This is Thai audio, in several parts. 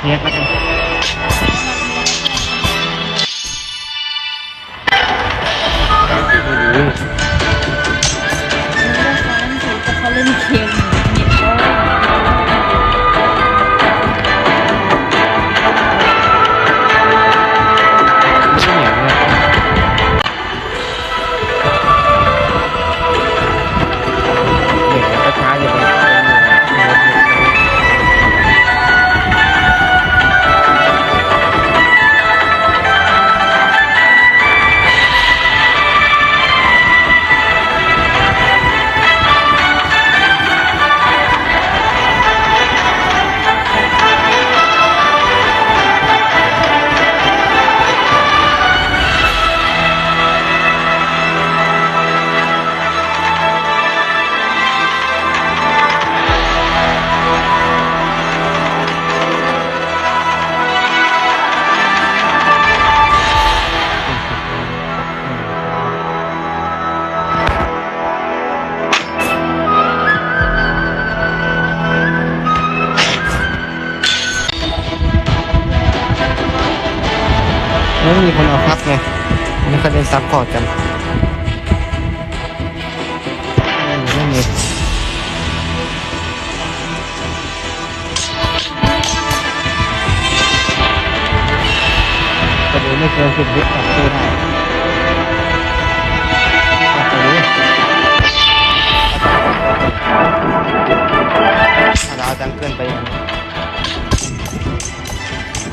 เทสแ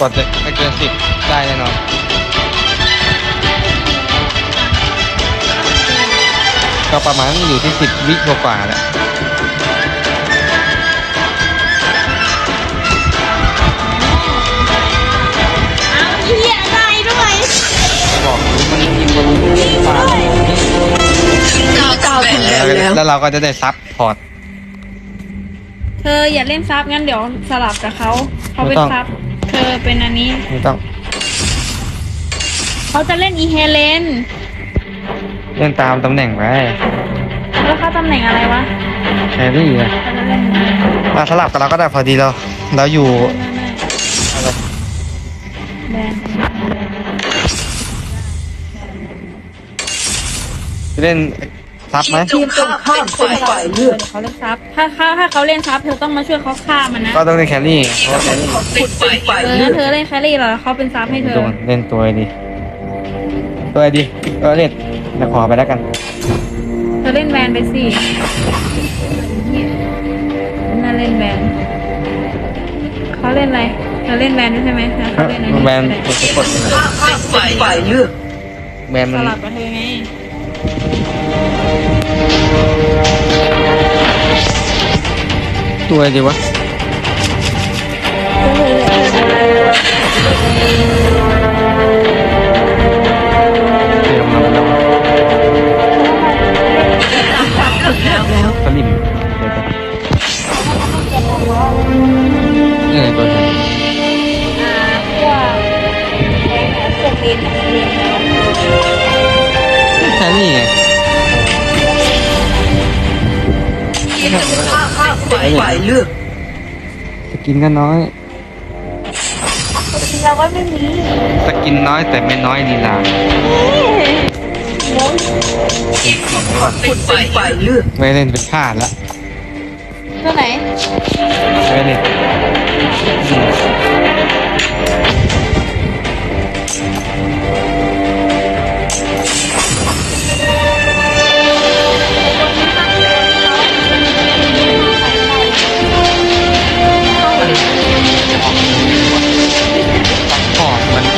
กดเลยไม่เกินสิบได้แน่นอนก็ประมาณอยู่ที่สิบวิกว่าๆแหละเอาเหี้ยได้ด้วยบอกมันมีคนฝากเก้าคะแนนแล้วแล้วเราก็จะได้ซับพอร์ต เธออย่าเล่นซับงั้นเดี๋ยวสลับกับเขา เขาเป็นไม่ต้องซับ เธอเป็นอันนี้ ไม่ต้องเขาจะเล่นอีเฮเลนเล่นตามตำแหน่งไปแล้วเขาตำแหน่งอะไรวะแครี่อะเขาจะเล่นมาสลับกับเราก็ได้พอดีเราเราอยู่ไม่ไม่อะไรแบนเล่น ซับไหมทีมตรงข้ามเป็นฝ่ายเลือกเขาเล่นซับถ้าถ้าถ้าเขาเล่นซับเธอต้องมาช่วยเขาฆ่ามันนะก็ต้องเล่นแครี่เพราะว่าแครี่เป็นฝ่ายเออเลืงั้อนกเธอเล่นแครี่เหรอเขาเป็นซับให้เธอ โดนเล่นตัวดีตัวดีตัวเล่นเดี๋ยวขอไปแล้วกันเธอเล่นแวนไปสิเหี้ยน่าเล่นแวนเขาเล่นอะไรเธอเล่นแวนด้วยใช่ไหมเธอเขาเล่นอันนี้แมนก็ได้กดกดเป็นฝ่ายเลือกแมนสมันลับกับเธอไง ตัวดี สกินก็น้อยเราก็ไม่มีสกินน้อยแต่ไม่น้อยลีลาเป็นฝ่ายเลือกไม่เล่นเป็นพลาดละตัวไหนไม่เล่น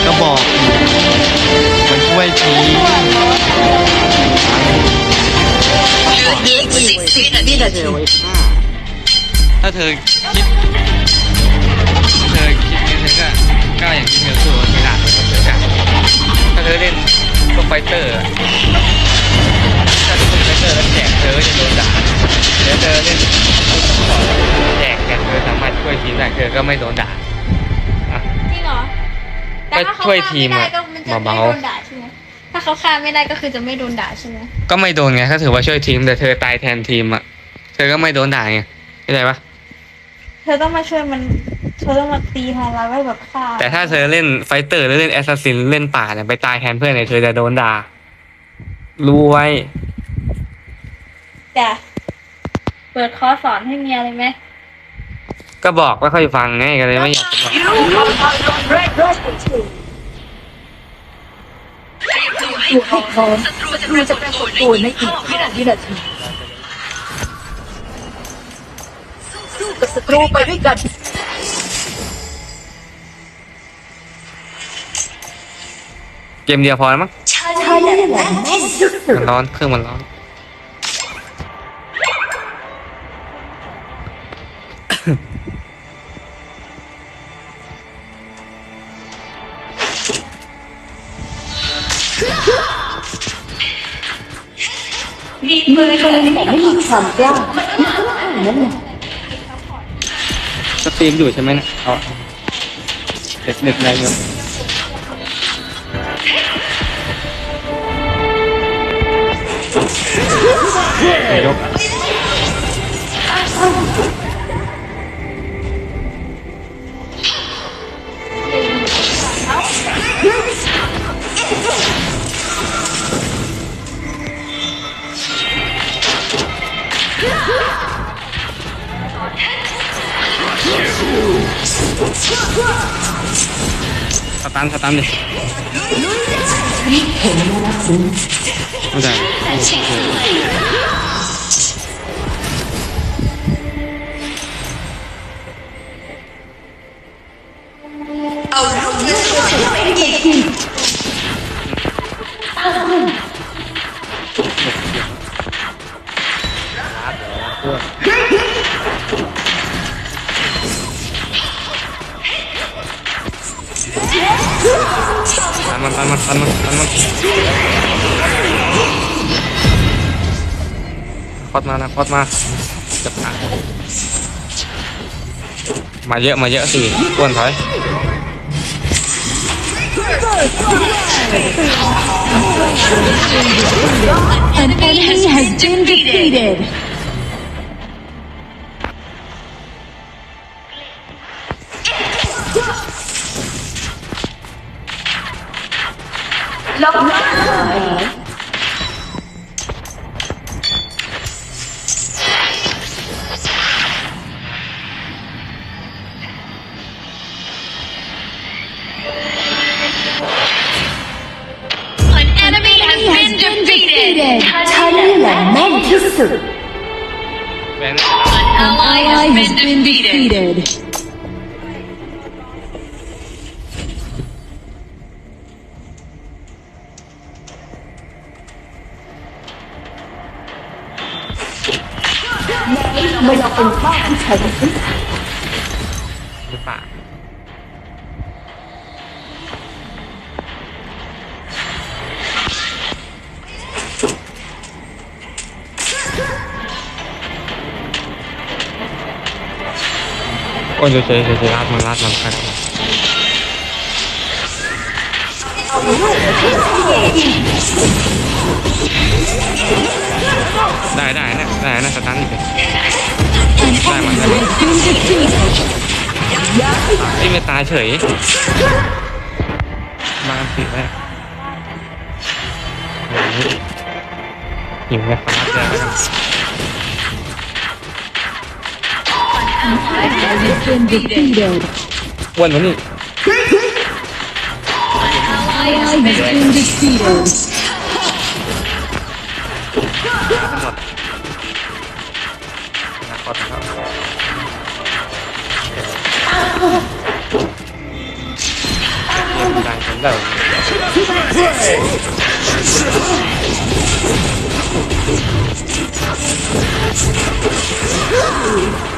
ก็บอกอยู่มันช่วยทีเหลืออีกสิบวินาทีถ้าเธอคิดเธอคิดงั้นเธอก็ก็อย่างที่เธอสู้ไม่ได้เธอจะถ้าเธอเล่นพวกไฟเตอร์ถ้าเธอเล่นไฟเตอร์แล้วแจกเธอจะโดนด่าเดี๋ยวเธอเล่นพวกสปอร์ตแจกกันเธอสามารถช่วยทีมได้เธอก็ไม่โดนด่า แต่ถ้าเขาช่วยฆ่าทีมไม่ได้อะก็มันจะเบาไม่ๆโดนด่าใช่ไหมถ้าเขาฆ่าไม่ได้ก็คือจะไม่โดนด่าใช่ไหมก็ไม่โดนไงถ้าถือว่าช่วยทีมแต่เธอตายแทนทีมอะ เธอก็ไม่โดนด่าไงเข้าใจปะเธอต้องมาช่วยมัน เธอต้องมาตีแทนเราไว้แบบฆ่าแต่ถ้าเธอเล่นไฟเตอร์หรือเล่นแอสซัสซินเล่นป่าเนี่ยไปตายแทนเพื่อนเนี่ยเธอจะโดนด่ารู้ไว้ จ้ะเปิดคอร์สสอนให้เมียเลยไหม ก็บอกไม่ค่อยฟังไงก็เลยไม่อยากจะบอกอยู่ให้พร้อมศัตรูจะปรากฏตัวในอีกห้าวินาทีสู้กับศัตรูไปด้วยกัน เกมเดียวพอแล้วมั้งใช่แล้วแหละที่สุด มันร้อนเครื่องมันร้อน มีมือคนแต่ไม่มีความกล้านั่นแหละสตรีมอยู่ใช่ไหมเนะเอาเด็กเด็กอะไรเงี้ยยก ตันสตันดิไม่ได้ มานะคอดมาจะผ่านมาเยอะมาเยอะสิอ้วนถอย An enemy has been defeated. ล็อก defeated. ฉันนี่แหละแม่นที่สุดแบน An ally has been defeated. ไม่อยา โอ้ยเฉยเฉยเฉยรัดมันรัดมันครับได้ได้นะได้นะสตันอีกได้มันได้มันไอ้ยไม่ตายเฉยมาสิแม่หิวไงฟ้าแจ้แล้วกัน has been defeated. อ้วนกว่านี่ Ally has been defeated. ห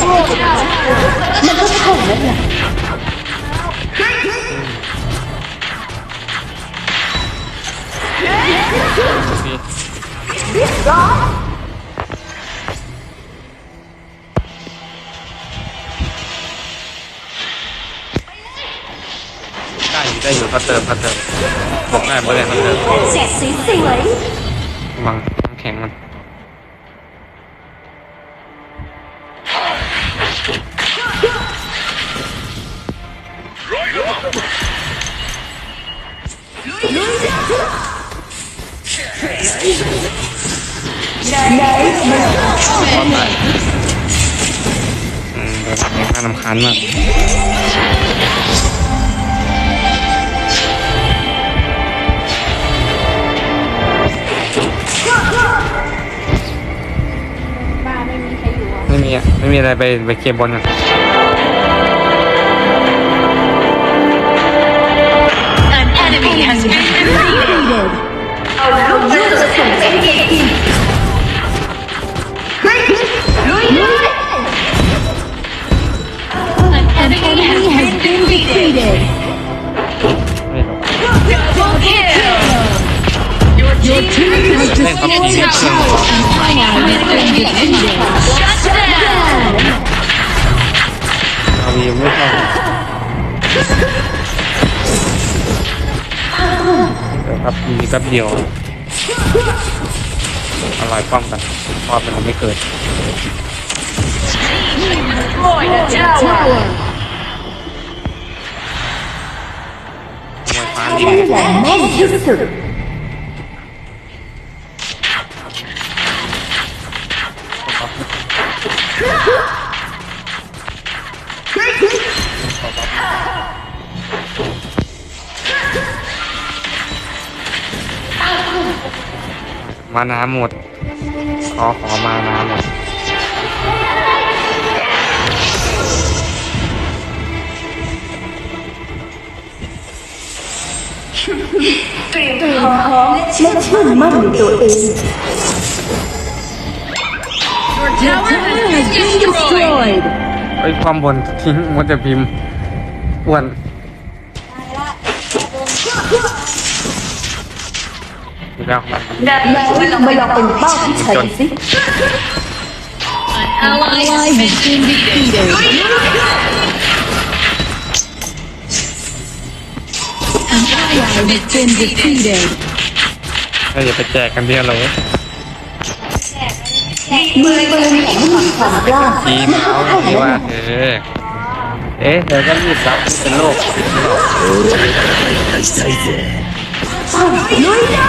มันก็เท่านั้นแหละนี่ยได้อยู่ได้อยู่พัดเติมพัดเติมบอกได้บ่ได้พัดเติมแสกสวย ระวังน้ำแข็งมัน อืมแบบนี้น่ารำคาญมากบ้านไม่มีใครอยู่อะไม่มีอะไม่มีอะไรไปไปเคลียร์บอลกัน enemy has been defeated. เอาลูกมันจะส่งเอ็นเกกินลุยลุย An enemy has been defeated. ไม่หรอก Double kill. Your team has เล่นพับจี destroyed เล่น a เครื่อง tower. An ally has been defeated. Shut down. เอาวีไม่เข้า เดี๋ยวครับมีแป๊บเดียวอร่อยป้อมกันพอเป็นไม่เกิดมวยฟ้าดีนี่แห ม่นที่สุดมาน้ำหมด ขอขอมาน้ำหมดเตรียมพร้อมและเชื่อมั่นในตัวเอง Your tower has been destroyed. เอ้ยความบนทิ้งมันจะพิมพ์อ้วน แล้วมันแล้วมาลองเป็นเป้าที่ฉันสิ An ally has been defeated. An ally has been defeated. เราอย่าไปแจกกันเดียวเลยมือปืนของไม่มีความกล้าทีมเอาที่ว่าเออเอ๊ะเดี๋ยวก็รีบรับเป็นโรคลุยได้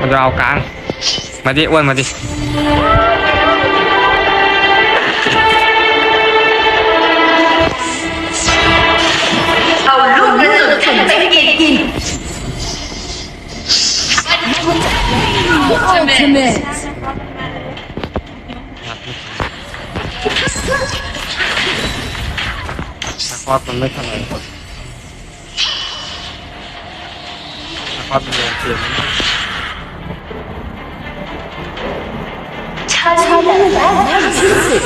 มันจะเอากลาง มาดิอ้วนมาดิเอาลูกกระสุนฉันไปกินกิน Ultimate. นักคอสมันไม่เท่าไหร่นักคอสมันเดินเปลี่ยนฉันนั่นแหละแม่ นที่สุด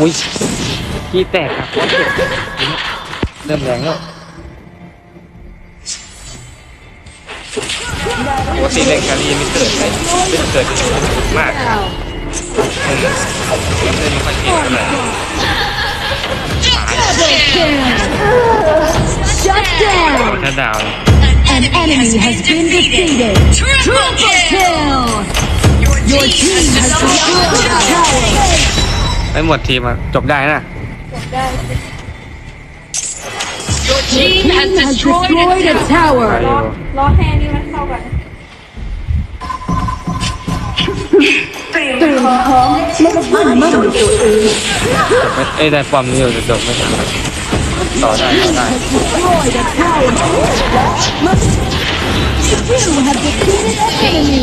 อุ้ย ขี้แตกครับเริ่มแรงแล้วปกติเล่นการีไม่เกิดอะไรไม่เกิดมากเออเล่นไม่ค่อยเก่งเท่าไหร่ Shut down. ถ้าดาว An enemy has been defeated. Triple kill. Your team has destroyed a tower. ไม่หมดทีมอะจบได้นะ Your team has destroyed a ไป tower. อยู่รอให้อันนี้มันเข้าก่อนเตรียมพร้อมและมั่นมั่นในตัวเองไม่เอ้ยได้ป้อมนี้อยู่จะจบไม่ทันต่อได้ต่อได้ Destroyed a tower. You have defeated an enemy.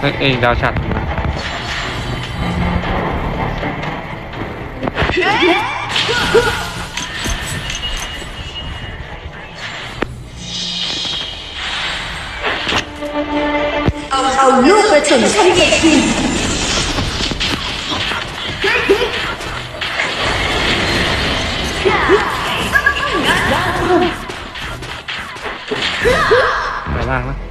เอ้ยเอ้ยดาวฉัด เอาลูกไปถึงชั้นเอกทีไปล่างนะม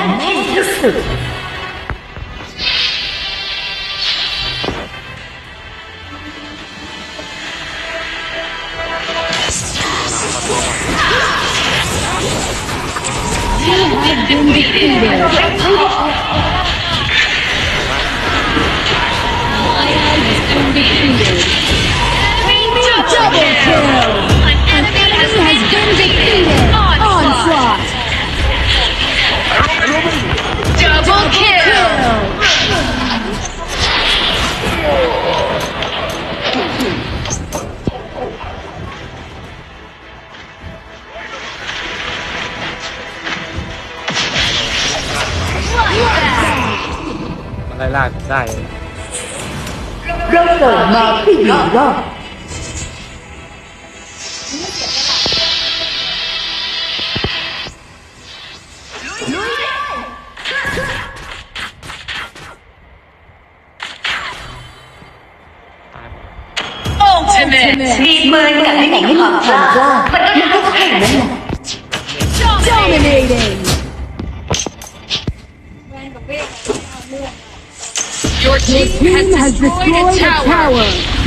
แออยู่รอด ตาย มีมือกับไม่มีความกล้ามันก็แค่นั้นแหละ Dominating. Your team has destroyed a tower.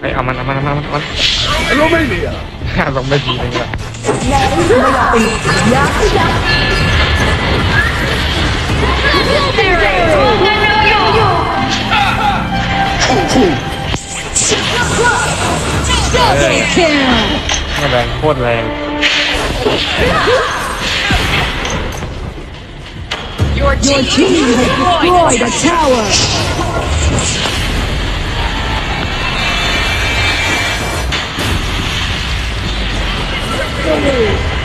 เฮ้ยเอามันเอามันเอามันเอามันเอามันไม่เหลือลงไม่ดีเลยว่ะ Double kill. นี่แรงโคตรแรง Your team has destroyed a tower. Deus!